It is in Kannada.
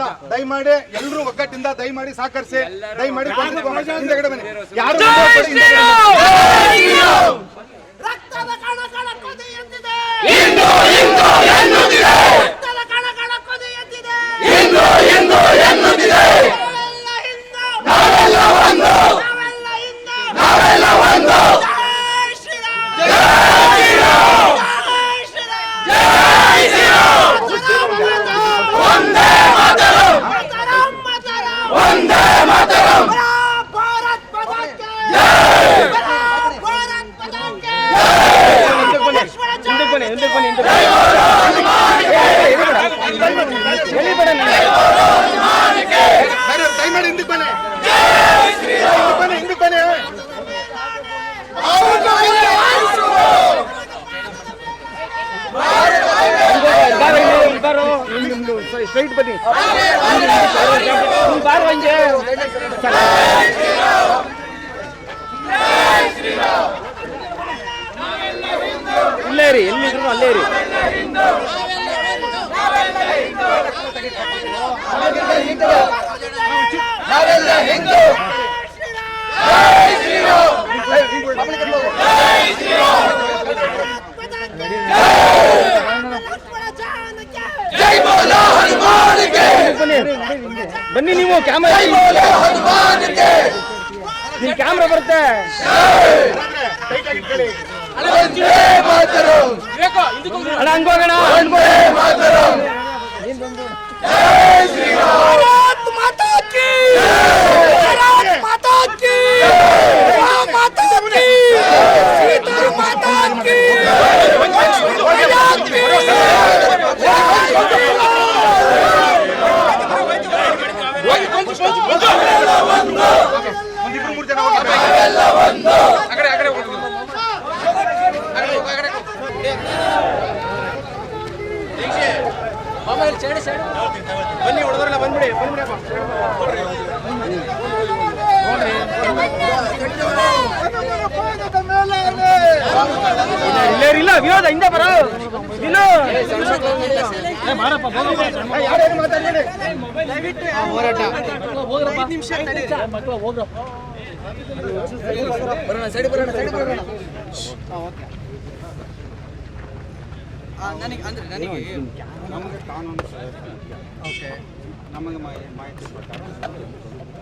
ಅಂತ ದಯಮಾಡಿ ಎಲ್ಲರೂ ಒಗ್ಗಟ್ಟಿಂದ ದಯಮಾಡಿ ಸಹಕರಿಸಿ ದಯಮಾಡಿ ಹಿಂದೆಗಡೆ ಬನ್ನಿ ಯಾರು. ರಕ್ತದ ಕಣ ಕಣ ಕೊದೆ इंदक पण आहे इंदक पण ಸ್ಟ್ರೈಟ್ ಬನ್ನಿ. ನೀನ್ ಬಾರೋ ಹಂಗೆ ರೀ ಇರಿ ಎಲ್ಲಿದ್ರು ಅಲ್ಲೇ ಹಿಂದೂ ನಾವೆಲ್ಲ ಹಿಂದೂ. ಬನ್ನಿ ನೀವು ಕ್ಯಾಮ್ರಾ ನಿಮ್ ಕ್ಯಾಮ್ರಾ ಬರುತ್ತೆ. ಅಣ್ಣ ಹಂಗೋಗೋಣ. ಬನ್ನಿ ಹೊಡೆದ್ರಲ್ಲ ಬಂದ್ಬಿಡಿ ಬಂದ್ಬಿಡಿ ಇಲ್ಲೇ ಇರಿ, ಇಲ್ಲ ವಿರೋಧ ಹಿಂದೆ ಬರೋ. ಸೈಡ್ ಬರೋಣ ಮಾತಾಡ್ಬೇಡಿ ನನಗೆ ಅಂದ್ರೆ ನನಗೆ ನಮಗೆ ಕಾನೂನು ಓಕೆ ನಮಗೆ ಮಾಹಿತಿ ಪ್ರಕಾರ